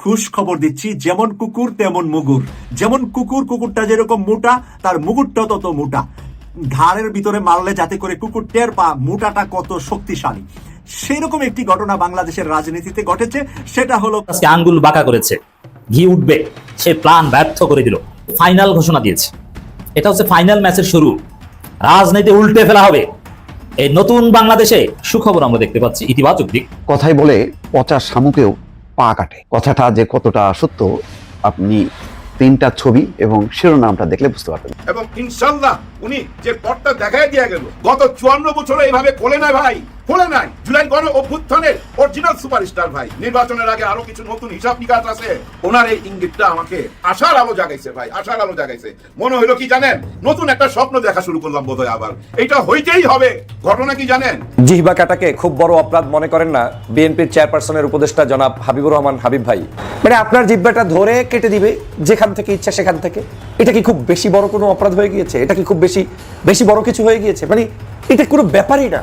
খুশ খবর দিচ্ছি যেমন কুকুর তেমন মুগুর। যেমন কুকুর কুকুরটা যেরকম মোটা তার মুগুরটা তত মোটা। ঘাড়ের ভিতরে মারলে যাতে করে কুকুর টের পা মোটাটা কত শক্তিশালী। সেরকম একটি ঘটনা বাংলাদেশের রাজনীতিতে ঘটেছে সেটা হলো আঙ্গুল বাঁকা করেছে ঘি উঠবে সে প্ল্যান ব্যর্থ করে দিল ফাইনাল ঘোষণা দিয়েছে। এটা হচ্ছে ফাইনাল ম্যাচের শুরু। রাজনীতি উল্টে ফেলা হবে। এই নতুন বাংলাদেশে সুখবর আমরা দেখতে পাচ্ছি ইতিবাচক দিক। কথাই বলে পচা শামুকেও পা কাটে। কথাটা যে কতটা সত্য, আপনি তিনটা ছবি এবং শিরোনামটা দেখলে বুঝতে পারবেন। এবং ইনশাল্লাহ উনি যে পথটা দেখাই দিয়ে গেল। গত চুয়ান্ন বছরে এইভাবে খোলে নাই ভাই খোলে নাই। জুলাই গণ অভ্যুত্থানের অরিজিনাল সুপারস্টার ভাই। নির্বাচনের আগে আরও কিছু নতুন হিসাব নিকাশ আছে। ওনার এই ইঙ্গিতটা আমাকে আশার আলো জাগাইছে ভাই আশার আলো জাগাইছে। মনে হইল কি জানেন নতুন একটা স্বপ্ন দেখা শুরু করলাম বোধহয় আবার। এটা হইতেই হবে। ঘটনা কি জানেন? জিহবা কাটাকে খুব বড় অপরাধ মনে করেন না বিএনপির চেয়ারপারসনের উপদেষ্টা জনাব হাবিবুর রহমান হাবিব ভাই। মানে আপনার জিহ্বাটা ধরে কেটে দিবে যেখান থেকে ইচ্ছা সেখান থেকে? এটা কি খুব বেশি বড় কোনো অপরাধ হয়ে গিয়েছে? এটা কি খুব বেশি বেশি বেশি বড় কিছু হয়ে গিয়েছে। মানে এটা কোনো ব্যাপারই না।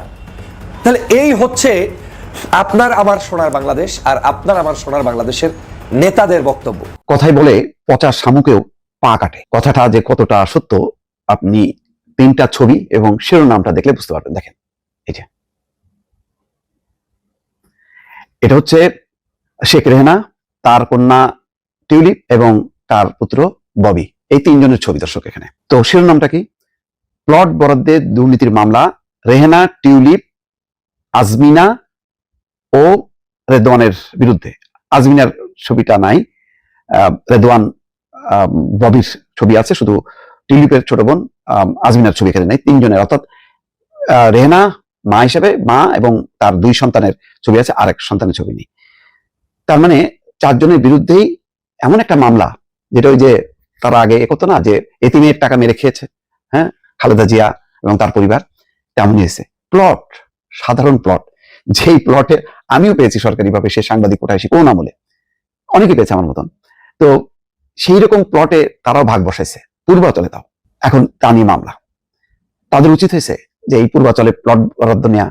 তাহলে এই হচ্ছে আপনার আমার সোনার বাংলাদেশ আর আপনার আমার সোনার বাংলাদেশের নেতাদের বক্তব্য। কথাই বলে পচা শামুকেও পা কাটে। কথাটা যে কতটা সত্য, আপনি তিনটা ছবি এবং শিরোনামটা দেখলে বুঝতে পারবেন। দেখেন এটা এটা হচ্ছে শেখ রেহানা, তার কন্যা টিউলিপ এবং তার পুত্র ববি। এই তিনজনের ছবি দর্শক এখানে। তো শিরোনামটা কি? প্লট বরাদ্দে দুর্নীতির মামলা, রেহেনা, টিউলিপ, আজমিনা ও রেদওয়ানের বিরুদ্ধে। আজমিনার ছবিটা নাই রেদওয়ান ববির ছবি আছে, শুধু টিউলিপের ছোট বোন আজমিনার ছবি এখানে নেই, তিনজনের। অর্থাৎ রেহেনা মা হিসেবে, মা এবং তার দুই সন্তানের ছবি আছে আর এক সন্তানের ছবি নেই। তার মানে চারজনের বিরুদ্ধেই এমন একটা মামলা, যেটা ওই যে তারা আগে এ করতো না, যে এতিমের টাকা মেরে খেয়েছে হ্যাঁ? খালেদা জিয়া এবং তার পরিবার তেমনই হয়েছে। প্লট সাধারণ প্লট যেই প্লটে আমিও পেয়েছি সরকারিভাবে সে সাংবাদিক কোটায় এসে কোন আমলে। অনেকে পেয়েছে আমার মতন। তো সেই রকম প্লটে তারাও ভাগ বসাইছে। পূর্বাচলে তাও। এখন তা নিয়ে মামলা। তাদের উচিত হয়েছে যে এই পূর্বাচলে প্লট বরাদ্দ নেওয়া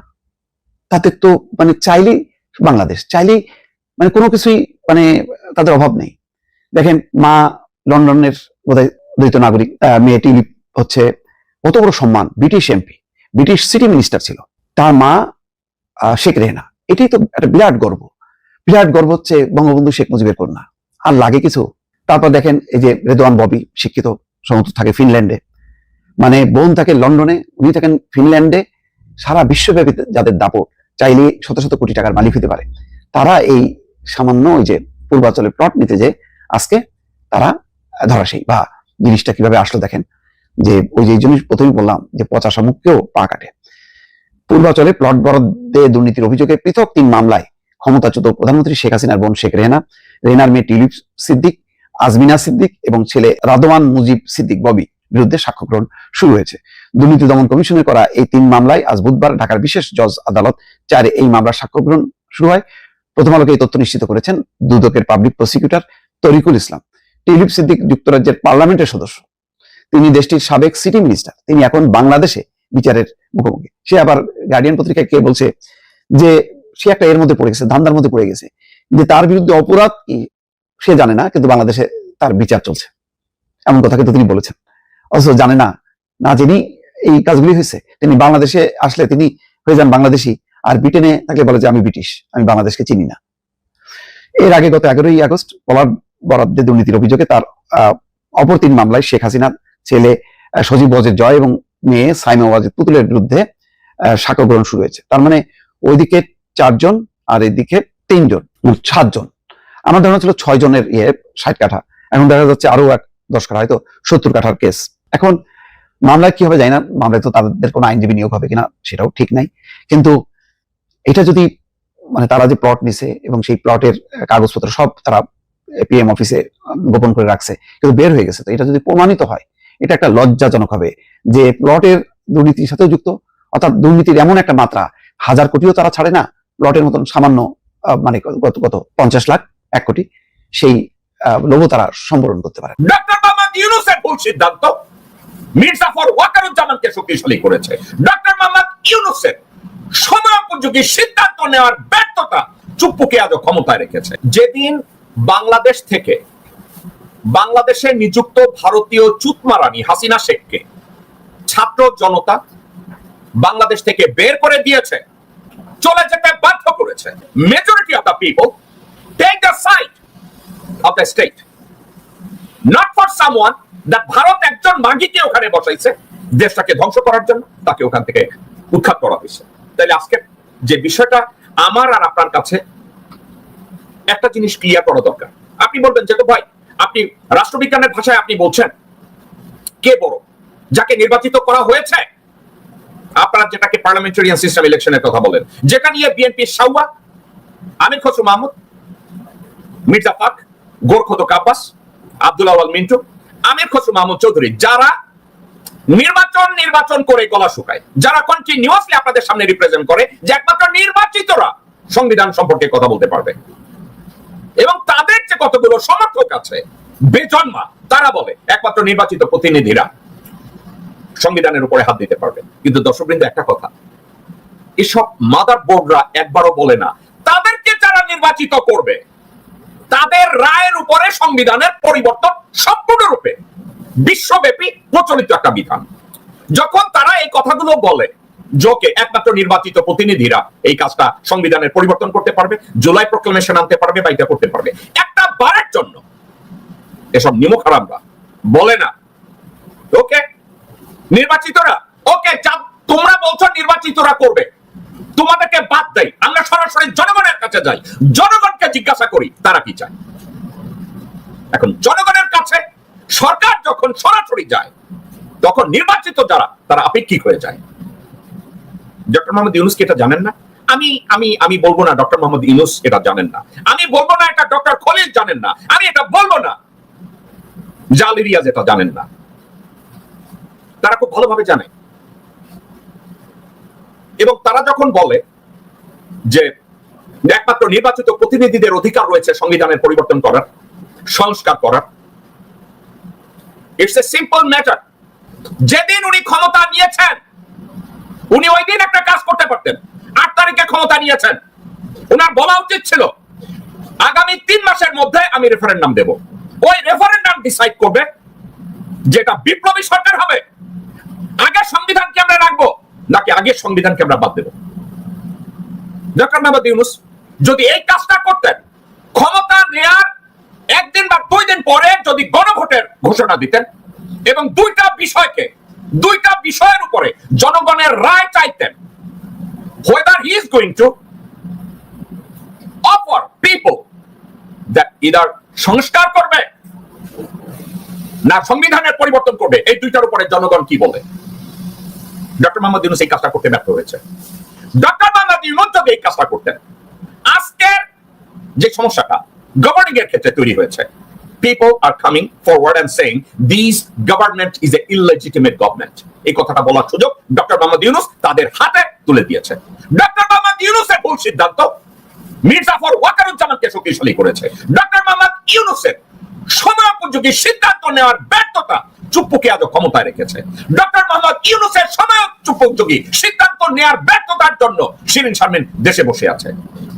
তাদের তো মানে চাইলেই বাংলাদেশ চাইলেই মানে কোনো কিছুই মানে তাদের অভাব নেই। দেখেন মা লন্ডনের বোধহয় দ্বৈত নাগরিক আহ, মেয়ে টিউলিপ হচ্ছে কত বড় সম্মান British MP, British city minister ছিল। তার মা শেখ রেহনা। এটাই তো একটা বিরাট গর্ব। বিরাট গর্ব হচ্ছে বঙ্গবন্ধু শেখ মুজিবের কন্যা। আর লাগে কিছু? তারপর দেখেন এই যে রেদওয়ান ববি, শিক্ষিত সমস্ত থাকে ফিনল্যান্ডে। মানে বোন থাকে লন্ডনে, উনি থাকেন ফিনল্যান্ডে। সারা বিশ্বব্যাপী যাদের দাপট, চাইলে শত শত কোটি টাকার মালিক হতে পারে। তারা এই সামান্য ওই যে পূর্বাচলে প্লট নিতে যে আজকে তারা ধরাশায়ী। বা জিনিসটা কীভাবে আসলো দেখেন। যে ওই যে জন্য প্রথমেই বললাম যে পচা শামুককেও পা কাটে। পূর্বাচলে প্লট বরাদ্দে দুর্নীতির অভিযোগে পৃথক তিন মামলায় ক্ষমতাচ্যুত প্রধানমন্ত্রী শেখ হাসিনার বোন শেখ রেহনা, রেহনার মেয়ে টিউলিপ সিদ্দিক, আজমিনা সিদ্দিক এবং ছেলে রাদওয়ান মুজিব সিদ্দিক ববি বিরুদ্ধে সাক্ষ্য গ্রহণ শুরু হয়েছে। দুর্নীতি দমন কমিশনের করা এই তিন মামলায় আজ বুধবার ঢাকার বিশেষ জজ আদালত চারে এই মামলার সাক্ষ্য গ্রহণ শুরু হয়। প্রথম আলোকে এই তথ্য নিশ্চিত করেছেন দুদকের পাবলিক প্রসিকিউটর তরিকুল ইসলাম। টিলিপ সিদ্দিক যুক্তরাজ্যের পার্লামেন্টের সদস্য। তিনি দেশটির সাবেক সিটি মিনিস্টার তিনি এখন বাংলাদেশে বিচারের মুখোমুখি। সে আবার গার্ডিয়ান পত্রিকায় কে বলছে যে সে একটা এর মধ্যে পড়ে গেছে, ধান্দার মধ্যে পড়ে গেছে। যে তার বিরুদ্ধে অপরাধ কি সে জানে না, কিন্তু বাংলাদেশে তার বিচার চলছে। এমন কথা কিন্তু তিনি বলেছেন। অথচ জানে না না জেনেই এই কাজগুলি হয়েছে। তিনি বাংলাদেশে আসলে তিনি হয়ে যান বাংলাদেশি, আর ব্রিটেনে তাকে বলে যে আমি ব্রিটিশ, আমি বাংলাদেশকে চিনি না। এর আগে গত এগারোই আগস্ট পলার বরাদ্দে দুর্নীতির অভিযোগে তার অপর তিন মামলায় শেখ হাসিনার ছেলে সজীব ওয়াজেদ জয় এবং মেয়ে সাইমা ওয়াজের পুতুলের বিরুদ্ধে সাক্ষ্য গ্রহণ শুরু হয়েছে। তার মানে ওইদিকে চারজন আর এদিকে তিনজন সাতজন। আমার ধারণা ছিল ছয় জনের ইয়ে ষাট কাঠা। এখন দেখা যাচ্ছে আরও এক দশ কাঠা, হয়তো সত্তর কাঠার কেস। এখন মামলায় কি হবে জানি না, মামলায় তো তাদের কোনো আইনজীবী নিয়োগ হবে কিনা সেটাও ঠিক নাই। কিন্তু এটা যদি মানে তারা যে প্লট নিছে এবং সেই প্লটের কাগজপত্র সব তারা পিএম অফিসে গোপন করে রাখছে, কিন্তু বের হয়ে গেছে। তো এটা যদি প্রমাণিত হয় এটা একটা লজ্জাজনক হবে যে প্লটের দুর্নীতির সাথেও যুক্ত। অর্থাৎ দুর্নীতির এমন একটা মাত্রা, হাজার কোটিও তারা ছাড়ে না প্লটের মতন সামান্য মানে কত কত পঞ্চাশ লাখ, এক কোটি, সেই লোভও তারা সম্বরণ করতে পারে। সিদ্ধান্ত নেওয়ার ব্যর্থতা চুপ্পুকে আজও ক্ষমতায় রেখেছে। যেদিন বাংলাদেশ থেকে বাংলাদেশে নিযুক্ত ভারতীয় চুতমারানি হাসিনা শেখকে ছাত্র জনতা বাংলাদেশ থেকে বের করে দিয়েছে, চলে যেতে বাধ্য করেছে। Majority of the people take the side of the state not for someone that Bharat একজন মাগিকে ওখানে বসাইছে, দেশটাকে ধ্বংস করার জন্য তাকে ওখান থেকে উৎখাত করা হয়েছে। তাইলে আজকে যে বিষয়টা আমার আর আপনার কাছে, একটা জিনিস ক্লিয়ার করা দরকার। আপনি বলবেন যে তো ভাই আপনি রাষ্ট্রবিজ্ঞানের ভাষায় আপনি বলছেন। কে বড়? যাকে নির্বাচিত করা হয়েছে? আপনারা যেটাকে পার্লামেন্টারিয়ান সিস্টেম ইলেকশনের কথা বলেন। যেটা নিয়ে বিএনপি সাউয়া আমির খসরু মাহমুদ, মির্জা ফাক গোরখত কাব্বাস, আব্দুল আওয়াল মিন্টু, আমির খসরু মাহমুদ চৌধুরী, যারা নির্বাচন নির্বাচন করে গলা শুকায়, যারা কন্টিনিউয়াসলি আপনাদের সামনে রিপ্রেজেন্ট করে যে একমাত্র নির্বাচিতরা সংবিধান সম্পর্কে কথা বলতে পারবে। এবং তাদের যে কতগুলো সমর্থক আছে, বেজন্মা, তারা বলে, একমাত্র নির্বাচিত প্রতিনিধিরা সংবিধানের উপরে হাত দিতে পারবে। কিন্তু দর্শকবৃন্দ, একটা কথা, এসব মাদার বোর্ডরা একবারও বলে না, তাদেরকে যারা নির্বাচিত করবে, তাদের রায়ের উপরে সংবিধানের পরিবর্তন সম্পূর্ণরূপে বিশ্বব্যাপী প্রচলিত একটা বিধান। যখন তারা এই কথাগুলো বলে যোকে একমাত্র নির্বাচিত প্রতিনিধিরা এই কাজটা সংবিধানের পরিবর্তন করতে পারবে, জুলাই প্রক্লেমেশন আনতে পারবে বা এটা করতে পারবে। একটা বারের জন্য এসব নিমক হারামরা বলে না। ওকে? নির্বাচিতরা? ওকে, যা তোমরা বলছো নির্বাচিতরা করবে। তোমাদেরকে বাদ দেয় আমরা সরাসরি জনগণের কাছে যাই। জনগণকে জিজ্ঞাসা করি, তারা কি চায়? এখন জনগণের কাছে সরকার যখন সরাসরি যায়, তখন নির্বাচিত যারা, তারা আপেক্ষিক হয়ে যায়। ডক্টর মোহাম্মদ ইউনুস কি এটা জানেন না? আমি আমি আমি বলব না ডক্টর মোহাম্মদ ইউনুস এটা জানেন না। আমি বলব না এটা ডক্টর খলিল জানেন না। আমি এটা বলব না। জাল রিয়াজ এটা জানেন না। তারা খুব ভালোভাবে জানে। এবং তারা যখন বলে যে একমাত্র নির্বাচিত প্রতিনিধিদের অধিকার রয়েছে সংবিধানের পরিবর্তন করার, সংস্কার করার ইটস এ সিম্পল ম্যাটার যেদিন উনি ক্ষমতা নিয়েছেন উনি ওই দিন একটা কাজ করতে পারতেন। আট তারিখে ক্ষমতা নিয়েছেন। ওনার বলা উচিত ছিল, আগামী তিন মাসের মধ্যে আমি রেফারেন্ডাম দেব। ওই রেফারেন্ডাম ডিসাইড করবে যেটা বিপ্লবী সরকার হবে। আগে সংবিধানকে আমরা রাখব, নাকি আগে সংবিধানকে আমরা বাদ দেব? ডক্টর ইউনুস, যদি এই কাজটা করতেন, ক্ষমতা নেয়ার একদিন বা দুই দিন পরে যদি গণভোটের ঘোষণা দিতেন, এবং দুইটা বিষয়কে দুইটা বিষয়ের উপরে জনগণের রায় চাইতেন। He is going to offer people that either সংস্কার করবে না সংবিধানের পরিবর্তন করবে, এই দুইটার উপরে জনগণ কি বলে? ডক্টর মোহাম্মদ ইউনুস এই কাজটা করতে ব্যর্থ হয়েছে। ডক্টর মোহাম্মদ ইউনুস যদি এই কাজটা করতেন, আজকের যে সমস্যাটা গভর্নিং এর ক্ষেত্রে তৈরি হয়েছে people are coming forward and saying, this government is a illegitimate government. এই কথাটা বলার সুযোগ ডক্টর মোহাম্মদ ইউনুস তাদের হাতে তুলে দিয়েছে। ডক্টর মোহাম্মদ ইউনুসের ভুল সিদ্ধান্ত মির্জাফর ওয়াকারুজ্জামানকে শক্তিশালী করেছে। ডক্টর মোহাম্মদ ইউনুসের সময়োপযোগী সিদ্ধান্ত নেওয়ার ব্যর্থতা চুপ্পুকে আজও ক্ষমতায় রেখেছে। ডক্টর মোহাম্মদ ইউনুসের সময় উপযোগী সিদ্ধান্ত নেয়ার ব্যর্থতার জন্য শিরিন শারমিন দেশে বসে আছে।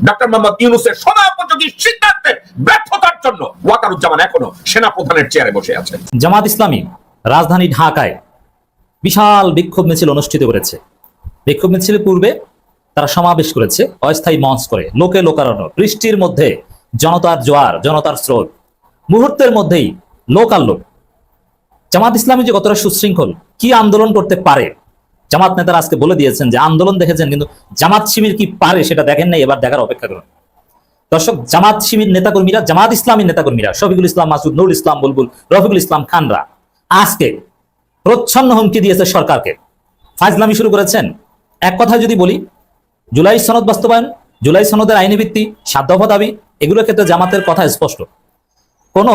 ডক্টর মোহাম্মদ ইউনুসের সময় উপযোগী সিদ্ধান্তের ব্যর্থতার জন্য ওয়াকারুজ্জামান এখনও সেনা প্রধানের চেয়ারে বসে আছে। জামাত ইসলামী রাজধানী ঢাকায় বিশাল বিক্ষোভ মিছিল অনুষ্ঠিত করেছে। বিক্ষোভ মিছিলের পূর্বে তারা সমাবেশ করেছে অস্থায়ী মঞ্চ করে, লোকে লোকারণ্য, বৃষ্টির মধ্যে জনতার জোয়ার, জনতার স্রোত। মুহূর্তের মধ্যেই লোকাল লোক জামাত ইসলামী যে কতটা সুশৃঙ্খল, কি আন্দোলন করতে পারে? জামাত নেতারা আজকে বলে দিয়েছেন যে আন্দোলন দেখেছেন, কিন্তু জামাত শিবির কি পারে সেটা দেখেন নাই, এবার দেখার অপেক্ষা করুন। দর্শক, জামাত শিবির নেতাকর্মীরা, জামাত ইসলামী নেতাকর্মীরা, শফিকুল ইসলাম, মাসুদ, নুরুল ইসলাম, বুলবুল, রফিকুল ইসলাম খানরা, আজকে প্রচ্ছন্ন হুমকি দিয়েছে সরকারকে। ফাজলামি শুরু করেছেন। এক কথা যদি বলি, জুলাই সনদ বাস্তবায়ন, জুলাই সনদের আইনি ভিত্তি দফা দাবি, এগুলোর ক্ষেত্রে জামাতের কথা স্পষ্ট। কোনো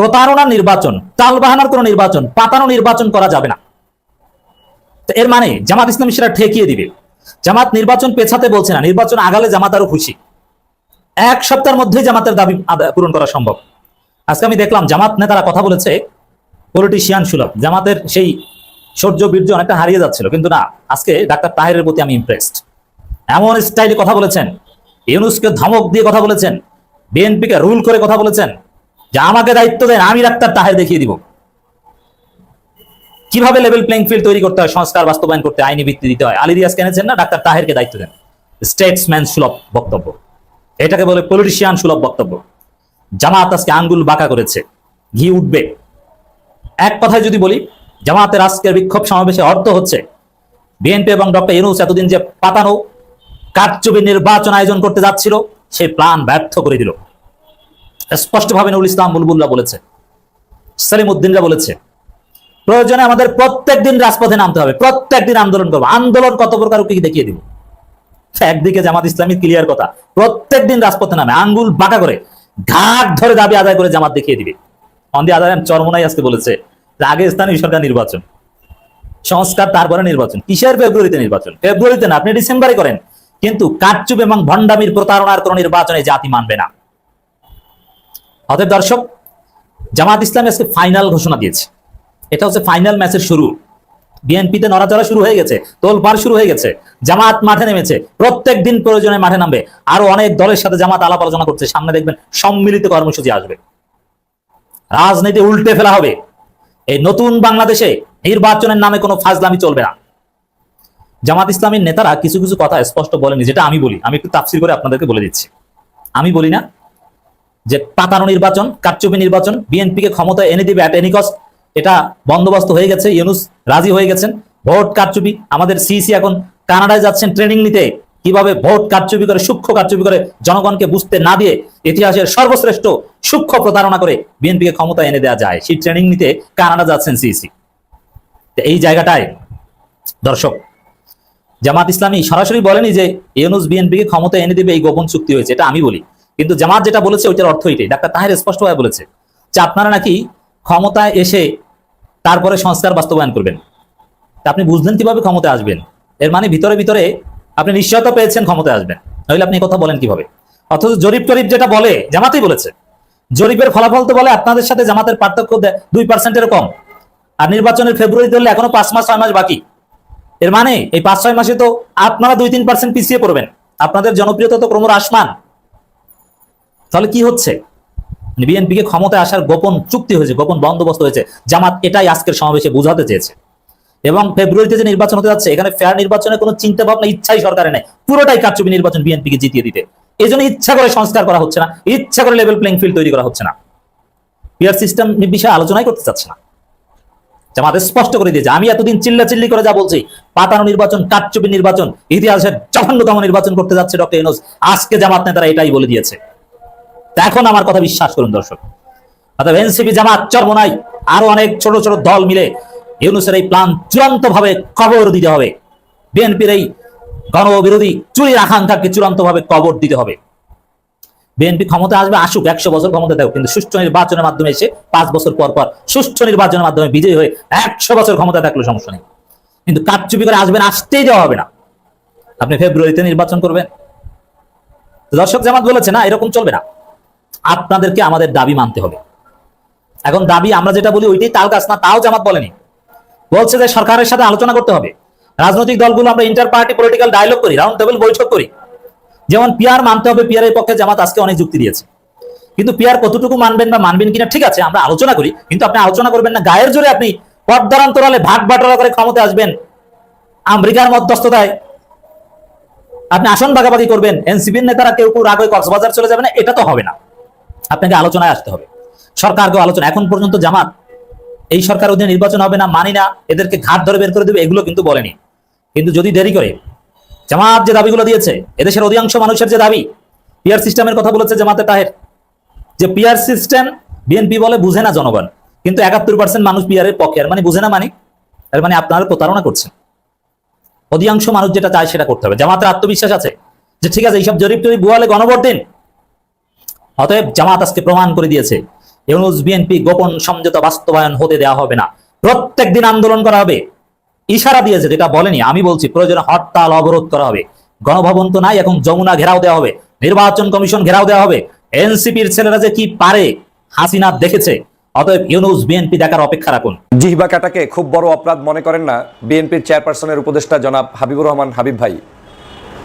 প্রতারণা নির্বাচন টালবাহানার কোনো নির্বাচন, পাতানো নির্বাচন করা যাবে না। তো এর মানে জামাত ইসলামী সেটা ঠেকিয়ে দিবে। জামাত নির্বাচন পেছাতে বলছে না, নির্বাচন আগালে জামাত আরও খুশি। এক সপ্তাহের মধ্যেই জামাতের দাবি পূরণ করা সম্ভব। আজকে আমি দেখলাম জামাত নেতারা কথা বলেছে পলিটিশিয়ান সুলভ, জামাতের সেই সৌর্য বীর্য অনেকটা হারিয়ে যাচ্ছিল, কিন্তু না, আজকে ডাক্তার তাহেরের প্রতি আমি ইমপ্রেসড এমন স্টাইলে কথা বলেছেন, ইউনুসকে ধমক দিয়ে কথা বলেছেন বিএনপিকে রুল করে কথা বলেছেন যে আমাকে দায়িত্ব দেন, আমি ডাক্তার তাহের দেখিয়ে দিব। কীভাবে লেভেল প্লেইং ফিল্ড তৈরি করতে হয়, সংস্কার বাস্তবায়ন করতে আইনি ভিত্তি দিতে হয়? আলী রিয়াজ কেনেছেন না? ডাক্তার তাহেরকে দায়িত্ব দেন। স্টেটসম্যান সুলভ বক্তব্য। এটাকে বলে পলিটিশিয়ান সুলভ বক্তব্য। জামাত আজকে আঙ্গুল বাঁকা করেছে। ঘি উঠবে। এক কথায় যদি বলি, জামাতের আজকের বিক্ষোভ সমাবেশে অর্থ হচ্ছে বিএনপি এবং ডক্টর ইউনুস এতদিন যে পাতানো কারচুপি নির্বাচন আয়োজন করতে যাচ্ছিল সেই প্ল্যান ব্যর্থ করে দিল। স্পষ্টভাবে নুরুল ইসলাম বুলবুল্লাহ বলেছে সালিম উদ্দিনরা বলেছে, প্রয়োজনে আমাদের প্রত্যেক দিন রাজপথে নামতে হবে প্রত্যেক দিন আন্দোলন করব। আন্দোলন কত প্রকার কি দেখিয়ে দিব? একদিকে জামাত ইসলামী ক্লিয়ার কথা প্রত্যেক দিন রাজপথে নামে, আঙ্গুল বাঁকা করে, ঘাট ধরে দাবি আদায় করে জামাত দেখিয়ে দিবে। অন্দি আদায় চরমনাই আজকে বলেছে আগে স্থানীয় সরকার নির্বাচন, সংস্কার তারপরে নির্বাচন, কিসের ফেব্রুয়ারিতে নির্বাচন? ফেব্রুয়ারিতে না, আপনি ডিসেম্বরে করেন, কিন্তু কারচুপ এবং ভণ্ডামির প্রতারণার কোন নির্বাচনে জাতি মানবে না। অতএব দর্শক, জামাত ইসলাম আজকে ফাইনাল ঘোষণা দিয়েছে। এটা হচ্ছে ফাইনাল ম্যাচের শুরু। বিএনপিতে নড়াচড়া শুরু হয়ে গেছে, তোলপাড় শুরু হয়ে গেছে, জামাত মাঠে নেমেছে, প্রত্যেক দিন প্রয়োজনে মাঠে নামবে। আরও অনেক দলের সাথে জামাত আলাপ আলোচনা করছে, সামনে দেখবেন সম্মিলিত কর্মসূচি আসবে। রাজনীতি উল্টে ফেলা হবে। এই নতুন বাংলাদেশে নির্বাচনের নামে কোনো ফাজলামি চলবে না। জামাত ইসলামের নেতারা কিছু কিছু কথা স্পষ্ট বলেনি, যেটা আমি বলি। আমি একটু তাফসির করে আপনাদেরকে বলে দিচ্ছি। আমি বলি না যে পাতানো নির্বাচন, কারচুপি নির্বাচন, বিএনপিকে ক্ষমতা এনে দিবে অ্যাট এনি কস্ট এটা বন্দোবস্ত হয়ে গেছে, ইউনুস রাজি হয়ে গেছেন। ভোট কারচুপি, আমাদের সিসি এখন কানাডায় যাচ্ছেন ট্রেনিং নিতে। কীভাবে ভোট কারচুপি করে, সূক্ষ্ম কারচুপি করে জনগণকে বুঝতে না দিয়ে ইতিহাসের সর্বশ্রেষ্ঠ সূক্ষ্ম প্রতারণা করে বিএনপিকে ক্ষমতা এনে দেওয়া যায়, সেই ট্রেনিং নিতে কানাডা যাচ্ছেন সিসি এই জায়গাটায় দর্শক, জামাত ইসলামী সরাসরি বলেনি যে ইউনুস বিএনপিকে ক্ষমতা এনে দিবে, এই গোপন চুক্তি হয়েছে, এটা আমি বলি। কিন্তু জামাত যেটা বলেছে ওইটার অর্থ এটাই। ডাক্তার তাহের স্পষ্টভাবে বলেছে যে আপনারা নাকি ক্ষমতায় এসে তারপরে সংস্কার বাস্তবায়ন করবেন। তা আপনি বুঝলেন কীভাবে ক্ষমতায় আসবেন? এর মানে ভিতরে ভিতরে আপনি নিশ্চয়তা পেয়েছেন, ক্ষমতায় আসবেন। নইলে আপনি কথা বলেন কীভাবে? অথচ জরিপ টরিপ যেটা বলে, জামাতেই বলেছে। জরিপের ফলাফল তো বলে আপনাদের সাথে জামাতের পার্থক্য দুই পার্সেন্টের কম। আর নির্বাচনের ফেব্রুয়ারি ধরলে এখনও পাঁচ মাস, ছয় মাস বাকি। এর মানে এই পাঁচ, ছয় মাসে তো আপনারা দুই, তিন পার্সেন্ট পিছিয়ে পড়বেন। আপনাদের জনপ্রিয়তা তো ক্রমশ আসমান তাহলে কি হচ্ছে? বিএনপিকে ক্ষমতায় আসার গোপন চুক্তি হয়েছে, গোপন বন্দোবস্ত হয়েছে, জামাত এটাই আজকের সমাবেশে বোঝাতে চেয়েছে। এবং ফেব্রুয়ারিতে যে নির্বাচন হতে যাচ্ছে, এখানে ফেয়ার নির্বাচনের কোনো চিন্তা ভাবনা, ইচ্ছাই সরকারের নেই। পুরোটাই কারচুপি নির্বাচন বিএনপিকে জিতিয়ে দিতে। এই জন্য ইচ্ছা করে সংস্কার করা হচ্ছে না, ইচ্ছা করে লেভেল প্লেইং ফিল্ড তৈরি করা হচ্ছে না। পিয়ার সিস্টেম বিষয়ে আলোচনাই করতে চাচ্ছে না। জামাত স্পষ্ট করে দিয়েছে, আমি এতদিন চিল্লা চিল্লি করে যা বলছি, পাতানো নির্বাচন, কারচুপি নির্বাচন, ইতিহাসের জঘন্যতম নির্বাচন করতে যাচ্ছে ডক্টর ইউনুস। আজকে জামাত নেতারা এটাই বলে দিয়েছে। এখন আমার কথা বিশ্বাস করুন, দর্শক। অর্থাৎ এনসিপি জামাত, চরমনাই, আরও অনেক ছোট ছোট দল মিলে ইউনুসের এই প্ল্যান চূড়ান্ত ভাবে কবর দিতে হবে। বিএনপির এই গণবিরোধী চুরির আকাঙ্ক্ষাকে চূড়ান্ত ভাবে কবর দিতে হবে। বিএনপি ক্ষমতা আসবে, আসুক, একশো বছর ক্ষমতা দেয় কিন্তু সুষ্ঠু নির্বাচনের মাধ্যমে এসে পাঁচ বছর পর পর সুষ্ঠু নির্বাচনের মাধ্যমে বিজয়ী হয়ে একশো বছর ক্ষমতা থাকলে সমস্যা নেই। কিন্তু কারচুপি করে আসবেন, আসতেই দেওয়া হবে না। আপনি ফেব্রুয়ারিতে নির্বাচন করবেন। দর্শক জামাত বলেছে, না, এরকম চলবে না। আপনাদেরকে আমাদের দাবি মানতে হবে। এখন দাবি আমরা যেটা বলি ওইটাই তাল গাছ না, তাও জামাত বলেনি। বলছে যে সরকারের সাথে আলোচনা করতে হবে। রাজনৈতিক দলগুলো আমরা ইন্টার পার্টি পলিটিক্যাল ডায়লগ করি রাউন্ড টেবিল বৈঠক করি। যেমন পিয়ার মানতে হবে পিয়ারের পক্ষে জামাত আজকে অনেক যুক্তি দিয়েছে। কিন্তু পিয়ার কতটুকু মানবেন বা মানবেন কিনা ঠিক আছে, আমরা আলোচনা করি, কিন্তু আপনি আলোচনা করবেন না, গায়ের জোরে আপনি পর্দারান্তরালে ভাগ বাটোয়ারা করে ক্ষমতা আসবেন, আমেরিকার মধ্যস্থতায়। আপনি আসন ভাগাভাগি করবেন, এনসিপির নেতারা কেউ কেউ রাগ হয়ে কক্সবাজার চলে যাবে না, এটা তো হবে না। আপনাকে আলোচনায় আসতে হবে। সরকারকে আলোচনা। এখন পর্যন্ত জামাত এই সরকার অধীনে নির্বাচন হবে না, মানি না, এদেরকে ঘাট ধরে বের করে দেবে, এগুলো কিন্তু বলেনি। কিন্তু যদি দেরি করে, জামাত যে দাবিগুলো দিয়েছে, এদেশের অধিকাংশ মানুষের যে দাবি পিয়ার সিস্টেমের কথা বলেছে জামাতে তাহের, যে পিয়ার সিস্টেম বিএনপি বলে বুঝে না জনগণ। কিন্তু একাত্তর পার্সেন্ট মানুষ পিয়ারের পক্ষে আর মানে বুঝে না মানে? তার মানে আপনারা প্রতারণা করছেন। অধিকাংশ মানুষ যেটা চায় সেটা করতে হবে। জামাতের আত্মবিশ্বাস আছে যে, ঠিক আছে, এইসব জরিপ টরিপ বুয়ালে গণভোট দিন। অতএব জামাত আজকে প্রমাণ করে দিয়েছে, ইউনুস, বিএনপি গোপন সমঝোতা বাস্তবায়ন হতে দেওয়া হবে না। প্রত্যেক দিন আন্দোলন করা হবে। ইশারা দিয়েছে, যেটা বলেনি, আমি বলছি, প্রয়োজনে হরতাল অবরোধ করা হবে। গণভবন তো নাই, এখন যমুনা ঘেরাও দেওয়া হবে। নির্বাচন কমিশন ঘেরাও দেওয়া হবে। এনসিপির ছেলেরা যে কি পারে, হাসিনা দেখেছে। অতএব ইউনুস, বিএনপি দেখার অপেক্ষা রাখুন। জিহবা কাটাকে খুব বড় অপরাধ মনে করেন না বিএনপির চেয়ারপারসনের উপদেষ্টা জনাব হাবিবুর রহমান হাবিব ভাই।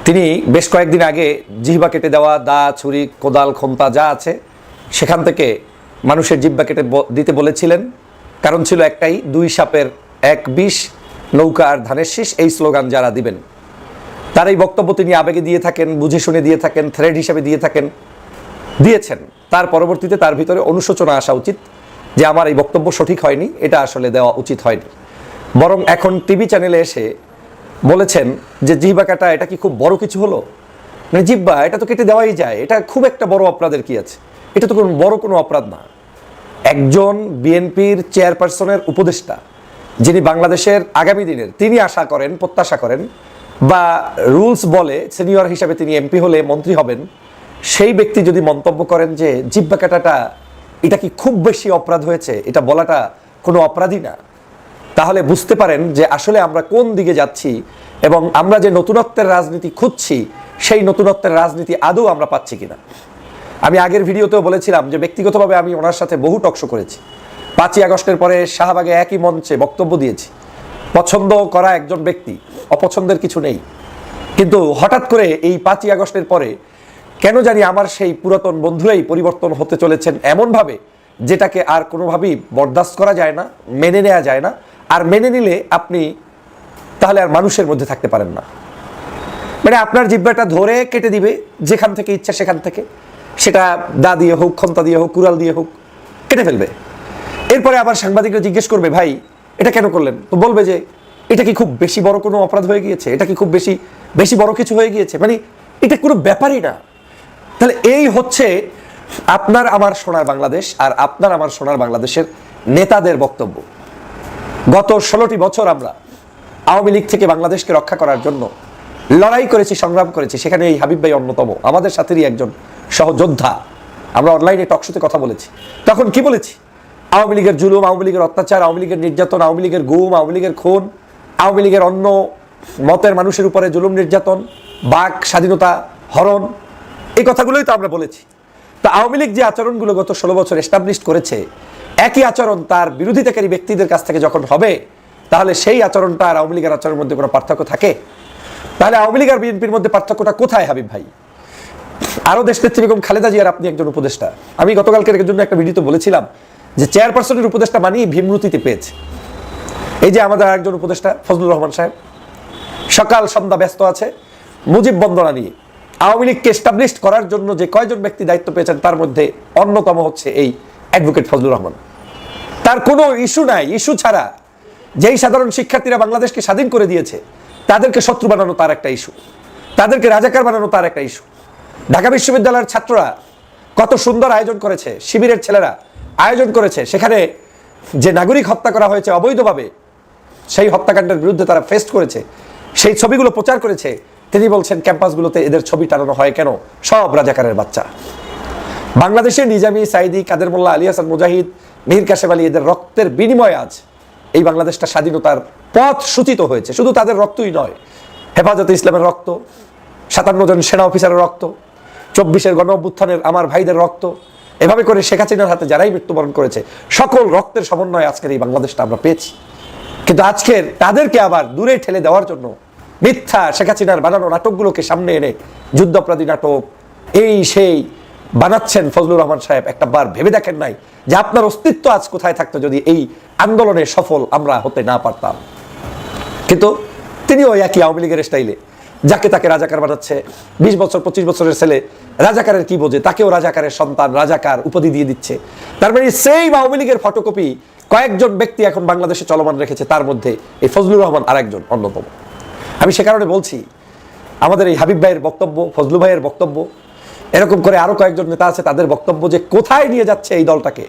তিনি বেশ কয়েকদিন আগে জিহ্বা কেটে দেওয়া, দা, ছুরি, কোদাল, খন্তা যা আছে, সেখান থেকে মানুষের জিহ্বা কেটে দিতে বলেছিলেন। কারণ ছিল একটাই, দুই সাপের এক বিষ, নৌকা আর ধানের শীষ, এই স্লোগান যারা দিবেন। তার এই বক্তব্য তিনি আবেগে দিয়ে থাকেন, বুঝে শুনে দিয়ে থাকেন থ্রেড হিসাবে দিয়ে থাকেন, দিয়েছেন। তার পরবর্তীতে তার ভিতরে অনুশোচনা আসা উচিত যে আমার এই বক্তব্য সঠিক হয়নি, এটা আসলে দেওয়া উচিত হয়নি। বরং এখন টিভি চ্যানেলে এসে বলেছেন যে জিহ্বা কাটা, এটা কি খুব বড় কিছু হলো? মানে জিহ্বা, এটা তো কেটে দেওয়াই যায়। এটা খুব একটা বড় অপরাধের কি আছে? এটা তো কোনো বড় কোনো অপরাধ না। একজন বিএনপির চেয়ারপারসনের উপদেষ্টা, যিনি বাংলাদেশের আগামী দিনের, তিনি আশা করেন, প্রত্যাশা করেন, বা রুলস বলে সিনিয়র হিসাবে তিনি এমপি হলে মন্ত্রী হবেন, সেই ব্যক্তি যদি মন্তব্য করেন যে জিব্বা কাটাটা, এটা কি খুব বেশি অপরাধ হয়েছে, এটা বলাটা কোনো অপরাধী না। তাহলে বুঝতে পারেন যে আসলে আমরা কোন দিকে যাচ্ছি এবং আমরা যে নতুনত্বের রাজনীতি খুঁজছি, সেই নতুনত্বের রাজনীতি আদৌ আমরা পাচ্ছি কিনা। আমি আগের ভিডিওতেও বলেছিলাম যে ব্যক্তিগতভাবে আমি ওনার সাথে বহু টকশো করেছি। পাঁচই আগস্টের পরে শাহবাগে একই মঞ্চে বক্তব্য দিয়েছি। পছন্দ করা একজন ব্যক্তি, অপছন্দের কিছু নেই। কিন্তু হঠাৎ করে এই পাঁচই আগস্টের পরে কেন জানি আমার সেই পুরাতন বন্ধুরাই পরিবর্তন হতে চলেছেন এমনভাবে, যেটাকে আর কোনোভাবেই বরদাস্ত করা যায় না, মেনে নেওয়া যায় না। আর মেনে নিলে আপনি তাহলে আর মানুষের মধ্যে থাকতে পারেন না। মানে আপনার জিব্বাটা ধরে কেটে দিবে, যেখান থেকে ইচ্ছা সেখান থেকে। সেটা দা দিয়ে হোক, ক্ষমতা দিয়ে হোক, কুড়াল দিয়ে হোক, কেটে ফেলবে। এরপরে আবার সাংবাদিকরা জিজ্ঞেস করবে, ভাই, এটা কেন করলেন? তো বলবে যে, এটা কি খুব বেশি বড় কোনো অপরাধ হয়ে গিয়েছে? এটা কি খুব বেশি বেশি বড় কিছু হয়ে গিয়েছে? মানে এটা কোনো ব্যাপারই না। তাহলে এই হচ্ছে আপনার, আমার সোনার বাংলাদেশ আর আপনার, আমার সোনার বাংলাদেশের নেতাদের বক্তব্য। গত ষোলোটি বছর আমরা আওয়ামী লীগ থেকে বাংলাদেশকে রক্ষা করার জন্য লড়াই করেছি, সংগ্রাম করেছি, সেখানে এই হাবিব ভাই অন্যতম। আমাদের সাথেরই একজন সহযোদ্ধা। আমরা অনলাইনে টকশোতে কথা বলেছি। তখন কি বলেছি? আওয়ামী লীগের জুলুম, আওয়ামী লীগের অত্যাচার, আওয়ামী লীগের নির্যাতন, আওয়ামী লীগের গুম, আওয়ামী লীগের খুন, আওয়ামী লীগের অন্য মতের মানুষের উপরে জুলুম, নির্যাতন, বাক, স্বাধীনতা, হরণ, এই কথাগুলোই তো আমরা বলেছি। তা আওয়ামী লীগ যে আচরণগুলো গত ষোলো বছর এস্টাবলিশ করেছে একই আচরণ তার বিরোধিতাকারী ব্যক্তিদের কাছ থেকে যখন হবে, তাহলে সেই আচরণটা আর আওয়ামী লীগের আচরণের মধ্যে কোনো পার্থক্য থাকে? তাহলে আওয়ামী লীগ আর বিএনপির মধ্যে পার্থক্যটা কোথায়, হাবিব ভাই? আরও দেশ নেত্রী বেগম খালেদা জিয়ার আপনি একজন উপদেষ্টা। আমি গতকালকের জন্য একটা ভিডিওতে বলেছিলাম যে চেয়ারপারসনের উপদেষ্টা মানেই ভীমরুতিতে পেয়েছে। এই যে আমাদের আরেকজন উপদেষ্টা, ফজলুর রহমান সাহেব, সকাল সন্ধ্যা ব্যস্ত আছে, মুজিব বন্দনা নিয়ে। আওয়ামী লীগকে এস্টাবলিশ করার জন্য যে কয়জন ব্যক্তি দায়িত্ব পেয়েছেন, তার মধ্যে অন্যতম হচ্ছে এই অ্যাডভোকেট ফজলুর রহমান। তার কোনো ইস্যু নাই, ইস্যু ছাড়া যেই সাধারণ শিক্ষার্থীরা বাংলাদেশকে স্বাধীন করে দিয়েছে, তাদেরকে শত্রু বানানো তার একটা ইস্যু। তাদেরকে রাজাকার বানানো তার একটা ইস্যু। ঢাকা বিশ্ববিদ্যালয়ের ছাত্ররা কত সুন্দর আয়োজন করেছে, শিবিরের ছেলেরা আয়োজন করেছে, সেখানে যে নাগরিক হত্যা করা হয়েছে অবৈধভাবে, সেই হত্যাকাণ্ডের বিরুদ্ধে তারা ফেস্ট করেছে। সেই ছবিগুলো প্রচার করেছে, তিনি বলছেন, ক্যাম্পাসগুলোতে এদের ছবি টানানো হয় কেন? সব রাজাকারের বাচ্চা। বাংলাদেশে নিজামি সাইদি কাদের মোল্লা আলী হাসান মুজাহিদ মিহির কাশেম আলী এদের রক্তের বিনিময়ে আজ এই বাংলাদেশটা স্বাধীনতার পথ সূচিত হয়েছে। শুধু তাদের রক্তই নয়, হেফাজতে ইসলামের রক্ত, সাতান্ন জন সেনা অফিসারের রক্ত, চব্বিশের গণ অভ্যুত্থানের আমার ভাইদের রক্ত, এভাবে করে শেখ হাসিনার হাতে যারাই মৃত্যুবরণ করেছে, সকল রক্তের সমন্বয়ে আজকের এই বাংলাদেশটা আমরা পেয়েছি। কিন্তু আজকের তাদেরকে আবার দূরে ঠেলে দেওয়ার জন্য মিথ্যা শেখ হাসিনার বানানো নাটকগুলোকে সামনে এনে যুদ্ধাপরাধী নাটক, এই সেই বানাচ্ছেন ফজলুর রহমান সাহেব, একটা বার ভেবে দেখেন নাই যে আপনার অস্তিত্ব আজ কোথায় থাকতো যদি এই আন্দোলনে সফল আমরা হতে না পারতাম। কিন্তু তিনিও একই আওয়ামী লীগের স্টাইলে যাকে তাকে রাজাকার বানাচ্ছে, বিশ বছর, পঁচিশ বছরের ছেলে, রাজাকারের কি বোঝে? তাকেও রাজাকারের সন্তান, রাজাকার উপাধি দিয়ে দিচ্ছে। তার মানে সেই আওয়ামী লীগের ফটোকপি কয়েকজন ব্যক্তি এখন বাংলাদেশে চলমান রেখেছে, তার মধ্যে এই ফজলুর রহমান আরেকজন, অন্যতম। আমি সে কারণে বলছি, আমাদের এই হাবিব ভাইয়ের বক্তব্য, ফজলু ভাইয়ের বক্তব্য এরকম করে আরও কয়েকজন নেতা আছে, তাদের বক্তব্য যে কোথায় নিয়ে যাচ্ছে এই দলটাকে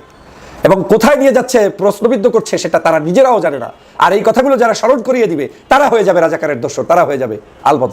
এবং কোথায় নিয়ে যাচ্ছে, প্রশ্নবিদ্ধ করছে, সেটা তারা নিজেরাও জানে না। আর এই কথাগুলো যারা স্মরণ করিয়ে দিবে, তারা হয়ে যাবে রাজাকারের দর্শক তারা হয়ে যাবে আলবত